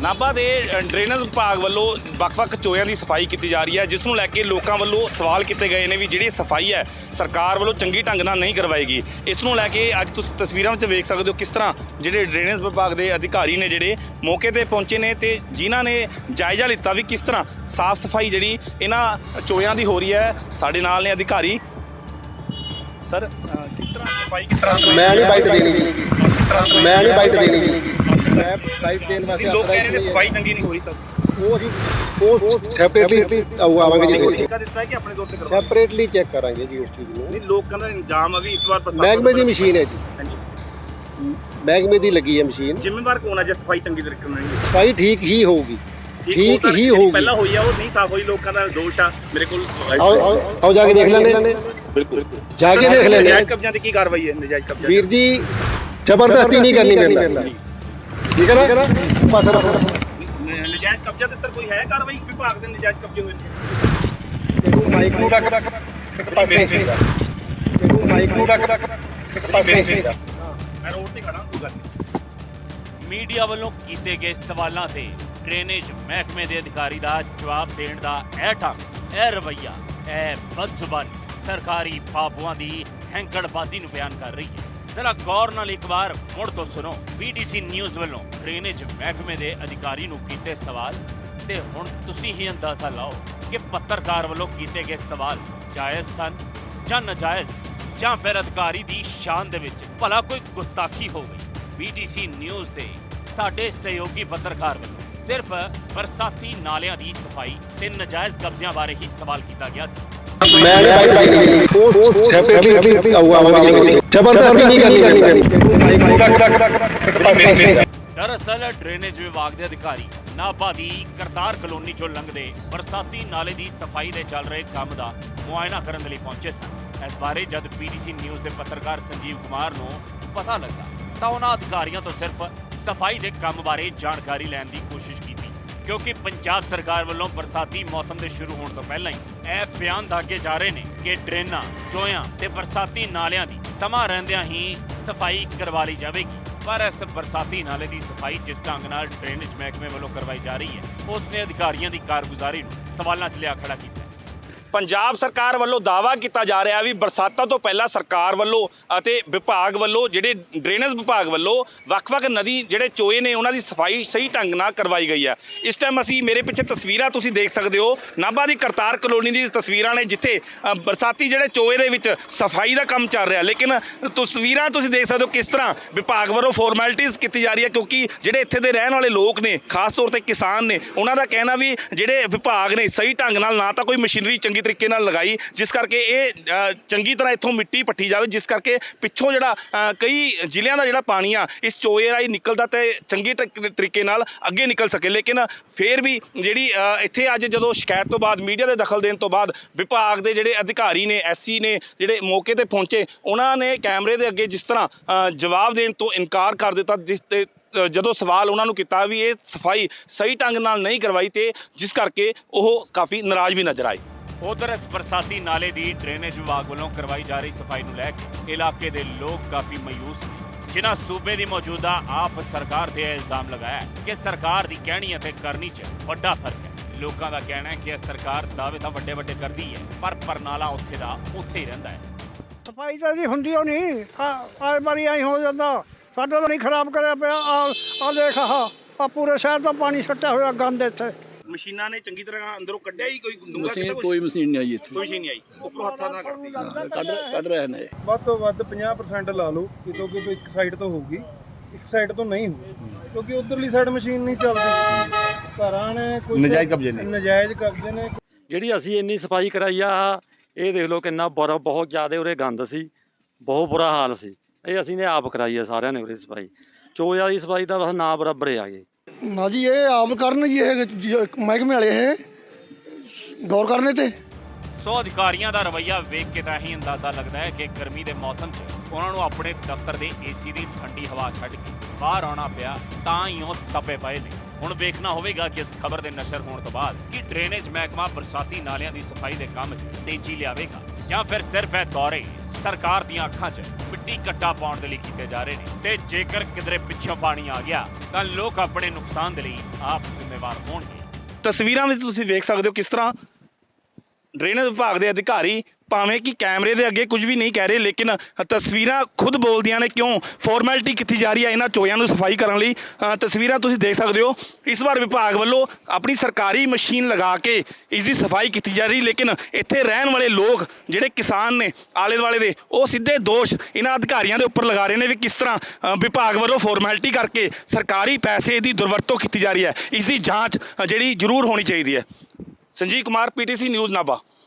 ਨਾਭਾ ਦੇ ਡਰੇਨੇਜ ਵਿਭਾਗ ਵੱਲੋਂ ਵੱਖ-ਵੱਖ ਚੋਇਆਂ ਦੀ ਸਫ਼ਾਈ ਕੀਤੀ ਜਾ ਰਹੀ ਹੈ, ਜਿਸ ਨੂੰ ਲੈ ਕੇ ਲੋਕਾਂ ਵੱਲੋਂ ਸਵਾਲ ਕੀਤੇ ਗਏ ਨੇ ਵੀ ਜਿਹੜੀ ਸਫ਼ਾਈ ਹੈ, ਸਰਕਾਰ ਵੱਲੋਂ ਚੰਗੀ ਢੰਗ ਨਾਲ ਨਹੀਂ ਕਰਵਾਏਗੀ। ਇਸ ਨੂੰ ਲੈ ਕੇ ਅੱਜ ਤੁਸੀਂ ਤਸਵੀਰਾਂ ਵਿੱਚ ਵੇਖ ਸਕਦੇ ਹੋ ਕਿਸ ਤਰ੍ਹਾਂ ਜਿਹੜੇ ਡਰੇਨੇਜ ਵਿਭਾਗ ਦੇ ਅਧਿਕਾਰੀ ਨੇ ਜਿਹੜੇ ਮੌਕੇ ਤੇ ਪਹੁੰਚੇ ਨੇ ਤੇ ਜਿਨ੍ਹਾਂ ਨੇ ਜਾਇਜ਼ਾ ਲਿੱਤਾ ਵੀ ਕਿਸ ਤਰ੍ਹਾਂ ਸਾਫ਼ ਸਫ਼ਾਈ ਜਿਹੜੀ ਇਹਨਾਂ ਚੋਇਆਂ ਦੀ ਹੋ ਰਹੀ ਹੈ, ਸਾਡੇ ਨਾਲ ਨੇ ਅਧਿਕਾਰੀ। ਸਰ ਕਿਸ ਤਰ੍ਹਾਂ ਸਫ਼ਾਈ ਕਿਸ ਤਰ੍ਹਾਂ ਮੈਂ ਨਹੀਂ ਬਾਈਟ ਦੇਣੀ ਜੀ। ਮੈਂ ਨਹੀਂ ਬਾਈਟ ਦੇਣੀ ਜੀ। ਮੈਂ ਬਾਈਟ ਦੇਣ ਵਾਸਤੇ ਲੋਕ ਕਹਿ ਰਹੇ ਨੇ authorized ਸਫ਼ਾਈ ਚੰਗੀ ਨਹੀਂ ਹੋ ਰਹੀ ਸਰ। ਉਹ ਅਸੀਂ ਉਹ ਸੈਪਰੇਟਲੀ ਆਵਾਂਗੇ ਜੀ। ਠੇਕਾ ਦਿੱਤਾ ਹੈ ਕਿ ਆਪਣੇ ਤੌਰ ਤੇ ਕਰਵਾ ਸੈਪਰੇਟਲੀ ਚੈੱਕ ਕਰਾਂਗੇ ਜੀ ਉਸ ਚੀਜ਼ ਨੂੰ। ਨਹੀਂ ਲੋਕਾਂ ਦਾ ਇੰਜਾਮ ਆ ਵੀ ਇਸ ਵਾਰ ਬਰਸਾਤ ਮਹਿਕਮੇ ਦੀ ਮਸ਼ੀਨ ਹੈ ਜੀ। ਹਾਂਜੀ। ਮਹਿਕਮੇ ਦੀ ਲੱਗੀ ਹੈ ਮਸ਼ੀਨ। ਜ਼ਿੰਮੇਵਾਰ ਕੌਣ ਹੈ ਜੇ ਸਫ਼ਾਈ ਚੰਗੀ ਤਰੀਕੇ ਨਾਲ ਨਹੀਂ ਹੋਈ? ਸਫ਼ਾਈ ਠੀਕ ਹੀ ਹੋਊਗੀ। ਠੀਕ ਉਹ ਤਾਂ ਹੀ ਜਿਹੜੀ ਹੋਊਗੀ। ਪਹਿਲਾਂ ਹੋਈ ਆ ਉਹ ਨਹੀਂ ਸਾਫ਼ ਹੋਈ ਲੋਕਾਂ ਦਾ ਦੋਸ਼ ਆ ਮੇਰੇ ਕੋਲ ਆਓ ਆਓ- ਆਓ ਜਾ ਕੇ ਵੇਖ ਲੈਣੇ ਬਿਲਕੁਲ। ਜਾ ਕੇ ਵੇਖ ਲੈਣੇ ਨਜਾਇਜ਼ ਕਬਜ਼ਿਆਂ ਦੀ ਕੀ ਕਾਰਵਾਈ ਹੈ? ਨਜਾਇਜ਼ ਕਬਜ਼ਾ ਵੀਰ ਜੀ ਜ਼ਬਰਦਸਤੀ ਨਹੀਂ ਕਰਨੀ ਮੇਰੇ ਨਾਲ ਠੀਕ ਹੈ ਨਾ? ਪਾਸ ਰੱਖੋ ਨਜਾਇਜ਼ ਕਬਜ਼ਾ ਤੇ ਸਰ ਕੋਈ ਹੈ ਕਾਰਵਾਈ ਵਿਭਾਗ ਦੇ ਨਜਾਇਜ਼ ਕਬਜ਼ੇ ਹੋਏ ਨੇ? ਮਾਈਕ ਨੂੰ ਰੱਖ ਰੱਖ ਇੱਕ ਪਾਸੇ ਇਹਨੂੰ ਮਾਈਕ ਨੂੰ ਰੱਖ ਰੱਖ ਇੱਕ ਪਾਸੇ ਮੈਂ ਰੋਡ ਤੇ ਖੜਾ ਕੋਈ ਗੱਲ ਨਹੀਂ। ਮੀਡੀਆ ਵੱਲੋਂ ਕੀਤੇ ਗਏ ਸਵਾਲਾਂ ਤੇ ਡਰੇਨੇਜ ਮਹਿਕਮੇ ਦੇ ਅਧਿਕਾਰੀ ਦਾ ਜਵਾਬ ਦੇਣ ਦਾ ਇਹ ਢੰਗ ਇਹ ਰਵਈਆ ਇਹ ਬਦਜ਼ੁਬਾਨੀ ਸਰਕਾਰੀ ਬਾਬੂਆਂ ਦੀ ਹੈਂਕੜਬਾਜ਼ੀ ਨੂੰ ਬਿਆਨ ਕਰ ਰਹੀ ਹੈ। ਜ਼ਰਾ ਗੌਰ ਨਾਲ ਇੱਕ ਵਾਰ ਮੁੜ ਤੋਂ ਸੁਣੋ। BTC ਨਿਊਜ਼ ਵੱਲੋਂ ਡਰੇਨੇਜ ਮਹਿਕਮੇ ਦੇ ਅਧਿਕਾਰੀ ਨੂੰ ਕੀਤੇ ਸਵਾਲ ਤੇ ਹੁਣ ਤੁਸੀਂ ਹੀ ਅੰਦਾਜ਼ਾ ਲਾਓ ਕਿ ਪੱਤਰਕਾਰ ਵੱਲੋਂ ਕੀਤੇ ਗਏ ਸਵਾਲ ਜਾਇਜ਼ ਸਨ ਜਾਂ ਨਾਜਾਇਜ਼, ਜਾਂ ਫਿਰ ਅਧਿਕਾਰੀ ਦੀ ਸ਼ਾਨ ਦੇ ਵਿੱਚ ਭਲਾ ਕੋਈ ਗੁਸਤਾਖੀ ਹੋ ਗਈ BTC ਨਿਊਜ਼ ਦੇ ਸਾਡੇ ਸਹਿਯੋਗੀ ਪੱਤਰਕਾਰ ਵੱਲੋਂ ਸਿਰਫ ਬਰਸਾਤੀ ਨਾਲਿਆਂ ਦੀ ਸਫ਼ਾਈ ਤੇ ਨਾਜਾਇਜ਼ ਕਬਜ਼ਿਆਂ ਬਾਰੇ ਹੀ ਸਵਾਲ ਕੀਤਾ ਗਿਆ ਸੀ। ਮੈਂ ਨਹੀਂ ਉਹ ਸੈਪਰੇਟਲੀ ਆਵਾਂਗੇ ਜ਼ਬਰਦਸਤੀ ਨਹੀਂ ਕਰਨੀ ਦਰਅਸਲ ਡਰੇਨੇਜ ਵਿਭਾਗ ਦੇ ਅਧਿਕਾਰੀ ਨਾਭਾ ਦੀ ਕਰਤਾਰ ਕਲੋਨੀ ਚੋਂ ਲੰਘਦੇ ਬਰਸਾਤੀ ਨਾਲੇ ਦੀ ਸਫ਼ਾਈ ਦੇ ਚੱਲ ਰਹੇ ਕੰਮ ਦਾ ਮੁਆਇਨਾ ਕਰਨ ਦੇ ਲਈ ਪਹੁੰਚੇ ਸਨ। ਇਸ ਬਾਰੇ ਜਦ ਪੀਡੀਸੀ ਨਿਊਜ਼ ਦੇ ਪੱਤਰਕਾਰ ਸੰਜੀਵ ਕੁਮਾਰ ਨੂੰ ਪਤਾ ਲੱਗਾ ਤਾਂ ਉਹਨਾਂ ਅਧਿਕਾਰੀਆਂ ਤੋਂ ਸਿਰਫ ਸਫ਼ਾਈ ਦੇ ਕੰਮ ਬਾਰੇ ਜਾਣਕਾਰੀ ਲੈਣ ਦੀ ਕੋਸ਼ਿਸ਼ ਕਿਉਂਕਿ ਪੰਜਾਬ ਸਰਕਾਰ ਵੱਲੋਂ ਬਰਸਾਤੀ ਮੌਸਮ ਦੇ ਸ਼ੁਰੂ ਹੋਣ ਤੋਂ ਪਹਿਲਾਂ ਹੀ ਇਹ ਬਿਆਨ ਦਾਗੇ ਜਾ ਰਹੇ ਨੇ ਕਿ ਡਰੇਨਾਂ, ਚੋਇਆਂ ਤੇ ਬਰਸਾਤੀ ਨਾਲਿਆਂ ਦੀ ਸਮਾਂ ਰਹਿੰਦਿਆਂ ਹੀ ਸਫ਼ਾਈ ਕਰਵਾ ਲਈ ਜਾਵੇਗੀ। ਪਰ ਇਸ ਬਰਸਾਤੀ ਨਾਲੇ ਦੀ ਸਫ਼ਾਈ ਜਿਸ ਢੰਗ ਨਾਲ ਡਰੇਨੇਜ ਮਹਿਕਮੇ ਵੱਲੋਂ ਕਰਵਾਈ ਜਾ ਰਹੀ ਹੈ ਉਸ ਨੇ ਅਧਿਕਾਰੀਆਂ ਦੀ ਕਾਰਗੁਜ਼ਾਰੀ ਨੂੰ ਸਵਾਲਾਂ 'ਚ ਲਿਆ ਖੜਾ ਕੀਤਾ ਪੰਜਾਬ ਸਰਕਾਰ ਵੱਲੋਂ ਦਾਵਾ ਕੀਤਾ ਜਾ ਰਿਹਾ ਵੀ ਬਰਸਾਤਾਂ ਤੋਂ ਪਹਿਲਾਂ ਸਰਕਾਰ ਵੱਲੋਂ ਅਤੇ ਵਿਭਾਗ ਵੱਲੋਂ, ਜਿਹੜੇ ਡਰੇਨੇਜ ਵਿਭਾਗ ਵੱਲੋਂ ਵੱਖ-ਵੱਖ ਨਦੀ ਜਿਹੜੇ ਚੋਏ ਨੇ, ਉਹਨਾਂ ਦੀ ਸਫ਼ਾਈ ਸਹੀ ਢੰਗ ਨਾਲ ਕਰਵਾਈ ਗਈ ਹੈ। ਇਸ ਟਾਈਮ ਅਸੀਂ ਮੇਰੇ ਪਿੱਛੇ ਤਸਵੀਰਾਂ ਤੁਸੀਂ ਦੇਖ ਸਕਦੇ ਹੋ। ਨਾਭਾ ਦੀ ਕਰਤਾਰ ਕਲੋਨੀ ਦੀ ਤਸਵੀਰਾਂ ਨੇ ਜਿੱਥੇ ਬਰਸਾਤੀ ਜਿਹੜੇ ਚੋਏ ਦੇ ਵਿੱਚ ਸਫ਼ਾਈ ਦਾ ਕੰਮ ਚੱਲ ਰਿਹਾ। ਲੇਕਿਨ ਤਸਵੀਰਾਂ ਤੁਸੀਂ ਦੇਖ ਸਕਦੇ ਹੋ ਕਿਸ ਤਰ੍ਹਾਂ ਵਿਭਾਗ ਵੱਲੋਂ ਫਾਰਮੈਲਿਟੀਆਂ ਕੀਤੀ ਜਾ ਰਹੀ ਹੈ, ਕਿਉਂਕਿ ਜਿਹੜੇ ਇੱਥੇ ਦੇ ਰਹਿਣ ਵਾਲੇ ਲੋਕ ਨੇ, ਖਾਸ ਤੌਰ ਤੇ ਕਿਸਾਨ ਨੇ, ਉਹਨਾਂ ਦਾ ਕਹਿਣਾ ਵੀ ਜਿਹੜੇ ਵਿਭਾਗ ਨੇ ਸਹੀ ਢੰਗ ਨਾਲ ਨਾ ਤਾਂ ਕੋਈ ਮਸ਼ੀਨਰੀ ਚੰਗੀ ਤਰੀਕੇ ਨਾਲ ਲਗਾਈ, ਜਿਸ ਕਰਕੇ ਇਹ ਚੰਗੀ ਤਰ੍ਹਾਂ ਇੱਥੋਂ ਮਿੱਟੀ ਪੱਟੀ ਜਾਵੇ, ਜਿਸ ਕਰਕੇ ਪਿੱਛੋਂ ਜਿਹੜਾ ਕਈ ਜ਼ਿਲ੍ਹਿਆਂ ਦਾ ਜਿਹੜਾ ਪਾਣੀ ਆ, ਇਸ ਚੋਏ ਰਾਹੀਂ ਨਿਕਲਦਾ ਤੇ ਚੰਗੀ ਤਰੀਕ- ਤਰੀਕੇ ਨਾਲ ਅੱਗੇ ਨਿਕਲ ਸਕੇ। ਲੇਕਿਨ ਫੇਰ ਵੀ ਜਿਹੜੀ ਇੱਥੇ ਅੱਜ ਜਦੋਂ ਸ਼ਿਕਾਇਤ ਤੋਂ ਬਾਅਦ, ਮੀਡੀਆ ਦੇ ਦਖਲ ਦੇਣ ਤੋਂ ਬਾਅਦ ਵਿਭਾਗ ਦੇ ਜਿਹੜੇ ਅਧਿਕਾਰੀ ਨੇ, ਐਸਸੀ ਨੇ ਜਿਹੜੇ ਮੌਕੇ ਤੇ ਪਹੁੰਚੇ, ਉਹਨਾਂ ਨੇ ਕੈਮਰੇ ਦੇ ਅੱਗੇ ਜਿਸ ਤਰ੍ਹਾਂ ਜਵਾਬ ਦੇਣ ਤੋਂ ਇਨਕਾਰ ਕਰ ਦਿੱਤਾ, ਜਿਸ ਤੇ ਜਦੋਂ ਸਵਾਲ ਉਹਨਾਂ ਨੂੰ ਕੀਤਾ ਵੀ ਇਹ ਸਫ਼ਾਈ ਸਹੀ ਢੰਗ ਨਾਲ ਨਹੀਂ ਕਰਵਾਈ ਤੇ ਜਿਸ ਕਰਕੇ ਉਹ ਕਾਫੀ ਨਾਰਾਜ਼ ਵੀ ਨਜ਼ਰ ਆਏ। ਉਧਰ ਇਸ ਬਰਸਾਤੀ ਨਾਲੇ ਦੀ ਡਰੇਨੇਜ ਵਿਭਾਗ ਵੱਲੋਂ ਕਰਵਾਈ ਜਾ ਰਹੀ ਸਫ਼ਾਈ ਨੂੰ ਲੈ ਕੇ ਇਲਾਕੇ ਦੇ ਲੋਕ ਕਾਫੀ ਮਾਯੂਸ ਨੇ, ਜਿਨ੍ਹਾਂ ਸੂਬੇ ਦੀ ਮੌਜੂਦਾ ਆਪ ਸਰਕਾਰ ਤੇ ਇਹ ਇਲਜ਼ਾਮ ਲਗਾਇਆ ਕਿ ਸਰਕਾਰ ਦੀ ਕਹਿਣੀ ਅਤੇ ਕਰਨੀ 'ਚ ਵੱਡਾ ਫ਼ਰਕ ਹੈ। ਲੋਕਾਂ ਦਾ ਕਹਿਣਾ ਹੈ ਕਿ ਇਹ ਸਰਕਾਰ ਦਾਅਵੇ ਤਾਂ ਵੱਡੇ ਵੱਡੇ ਕਰਦੀ ਹੈ, ਪਰ ਪਰਨਾਲਾ ਉੱਥੇ ਦਾ ਉੱਥੇ ਹੀ ਰਹਿੰਦਾ ਹੈ। ਸਫ਼ਾਈ ਤਾਂ ਜੀ ਹੁੰਦੀ ਓ ਨਹੀਂ ਆ ਵਾਰੀ ਐਂ ਹੋ ਜਾਂਦਾ, ਸਾਡਾ ਤਾਂ ਨਹੀਂ ਖਰਾਬ ਕਰਿਆ ਪਿਆ, ਆ ਆ ਦੇਖ ਆ ਪੂਰੇ ਸ਼ਹਿਰ ਦਾ ਪਾਣੀ ਛੱਟਿਆ ਹੋਇਆ ਗੰਦ ਇੱਥੇ। ਮਸ਼ੀਨਾਂ ਨੇ ਚੰਗੀ ਤਰ੍ਹਾਂ ਅੰਦਰੋਂ ਕੱਢਿਆ ਹੀ ਕੋਈ ਮਸ਼ੀਨ ਕਿਤੇ? ਕੋਈ ਮਸ਼ੀਨ ਨਹੀਂ ਆਈ ਇੱਥੇ। ਕੋਈ ਮਸ਼ੀਨ ਨਹੀਂ ਆਈ। ਉੱਪਰੋਂ ਹੱਥਾਂ ਨਾਲ ਕੱਢਦੀ ਕੱਢ ਕੱਢ ਰਹੇ ਨੇ। ਵੱਧ ਤੋਂ ਵੱਧ 50% ਲਾ ਲਓ ਕਿਤੋਂ ਕਿਤੋਂ ਇੱਕ ਸਾਈਡ ਤੋਂ ਹੋਊਗੀ। ਇੱਕ ਸਾਈਡ ਤੋਂ ਨਹੀਂ ਹੋਊਗੀ ਕਿਉਂਕਿ ਉਧਰਲੀ ਸਾਈਡ ਮਸ਼ੀਨ ਨਹੀਂ ਚੱਲਦੀ। ਘਰਾਂ ਨੇ ਕੁਝ ਨਜਾਇਜ਼ ਕਬਜ਼ੇ ਨੇ। ਨਜਾਇਜ਼ ਕਬਜ਼ੇ ਨੇ। ਜਿਹੜੀ ਅਸੀਂ ਇੰਨੀ ਸਫ਼ਾਈ ਕਰਾਈ ਆ ਇਹ ਦੇਖ ਲਓ ਕਿੰਨਾ ਬੁਰਾ ਬਹੁਤ ਜ਼ਿਆਦਾ ਉਰੇ ਗੰਦ ਸੀ ਬਹੁਤ ਬੁਰਾ ਹਾਲ ਸੀ। ਇਹ ਅਸੀਂ ਨੇ ਆਪ ਕਰਾਈ ਆ ਸਾਰਿਆਂ ਨੇ ਉਰੇ ਸਫ਼ਾਈ। ਚੋਇਆ ਦੀ ਸਫ਼ਾਈ ਦਾ ਬਸ ਨਾ ਬਰਾਬਰ ਆ ਗਏ। ਨਾ ਜੀ, ਇਹ ਆਮ ਕਰਨ ਜੀ, ਇਹ ਜ- ਮਹਿਕਮੇ ਵਾਲੇ ਇਹ। ਗੌਰ ਕਰਨੇ ਤੇ। ਸੋ ਅਧਿਕਾਰੀਆਂ ਦਾ ਰਵੱਈਆ ਵੇਖ ਕੇ ਤਾਂ ਹੀ ਅੰਦਾਜ਼ਾ ਲੱਗਦਾ ਹੈ ਕਿ ਗਰਮੀ ਦੇ ਮੌਸਮ 'ਚ ਉਹਨਾਂ ਨੂੰ ਆਪਣੇ ਦਫ਼ਤਰ ਦੇ ਏਸੀ ਦੀ ਠੰਡੀ ਹਵਾ ਛੱਡ ਕੇ ਬਾਹਰ ਆਉਣਾ ਪਿਆ, ਤਾਂ ਹੀ ਉਹ ਤਪੇ ਪਏ ਨੇ। ਹੁਣ ਵੇਖਣਾ ਹੋਵੇਗਾ ਕਿ ਇਸ ਖਬਰ ਦੇ ਨਸ਼ਰ ਹੋਣ ਤੋਂ ਬਾਅਦ ਕਿ ਡਰੇਨੇਜ ਮਹਿਕਮਾ ਬਰਸਾਤੀ ਨਾਲਿਆਂ ਦੀ ਸਫ਼ਾਈ ਦੇ ਕੰਮ 'ਚ ਤੇਜ਼ੀ ਲਿਆਵੇਗਾ ਜਾਂ ਫਿਰ ਸਿਰਫ ਇਹ ਦੌਰੇ ਸਰਕਾਰ ਦੀਆਂ ਅੱਖਾਂ 'ਚ ਮਿੱਟੀ ਕੱਟਾ ਪਾਉਣ ਦੇ ਲਈ ਕੀਤੇ ਜਾ ਰਹੇ ਨੇ। ਤੇ ਜੇਕਰ ਕਿਧਰੇ ਪਿੱਛੋਂ ਪਾਣੀ ਆ ਗਿਆ, ਤਾਂ ਲੋਕ ਆਪਣੇ ਨੁਕਸਾਨ ਦੇ ਲਈ ਆਪ ਜ਼ਿੰਮੇਵਾਰ ਹੋਣਗੇ। ਤਸਵੀਰਾਂ ਵਿੱਚ ਤੁਸੀਂ ਵੇਖ ਸਕਦੇ ਹੋ ਕਿਸ ਤਰ੍ਹਾਂ ਡਰੇਨੇਜ ਵਿਭਾਗ ਦੇ ਅਧਿਕਾਰੀ ਭਾਵੇਂ ਕਿ ਕੈਮਰੇ ਦੇ ਅੱਗੇ ਕੁਝ ਵੀ ਨਹੀਂ ਕਹਿ ਰਹੇ, ਲੇਕਿਨ ਤਸਵੀਰਾਂ ਖੁਦ ਬੋਲਦੀਆਂ ਨੇ ਕਿਉਂ? ਫਾਰਮੈਲਿਟੀ ਕੀਤੀ ਜਾ ਰਹੀ ਹੈ ਇਹਨਾਂ ਚੋਇਆਂ ਨੂੰ ਸਫ਼ਾਈ ਕਰਨ ਲਈ? ਤਸਵੀਰਾਂ ਤੁਸੀਂ ਦੇਖ ਸਕਦੇ ਹੋ। ਇਸ ਵਾਰ ਵਿਭਾਗ ਵੱਲੋਂ ਆਪਣੀ ਸਰਕਾਰੀ ਮਸ਼ੀਨ ਲਗਾ ਕੇ ਇਸ ਦੀ ਸਫ਼ਾਈ ਕੀਤੀ ਜਾ ਰਹੀ, ਲੇਕਿਨ ਇੱਥੇ ਰਹਿਣ ਵਾਲੇ ਲੋਕ ਜਿਹੜੇ ਕਿਸਾਨ ਨੇ ਆਲੇ ਦੁਆਲੇ ਦੇ, ਉਹ ਸਿੱਧੇ ਦੋਸ਼ ਇਹਨਾਂ ਅਧਿਕਾਰੀਆਂ ਦੇ ਉੱਪਰ ਲਗਾ ਰਹੇ ਨੇ ਵੀ ਕਿਸ ਤਰ੍ਹਾਂ ਵਿਭਾਗ ਵੱਲੋਂ ਫਾਰਮੈਲਿਟੀ ਕਰਕੇ ਸਰਕਾਰੀ ਪੈਸੇ ਦੀ ਦੁਰਵਰਤੋਂ ਕੀਤੀ ਜਾ ਰਹੀ ਹੈ। ਇਸ ਦੀ ਜਾਂਚ ਜਿਹੜੀ ਜ਼ਰੂਰ ਹੋਣੀ ਚਾਹੀਦੀ ਹੈ। Sanjeev Kumar PTC news Nabha.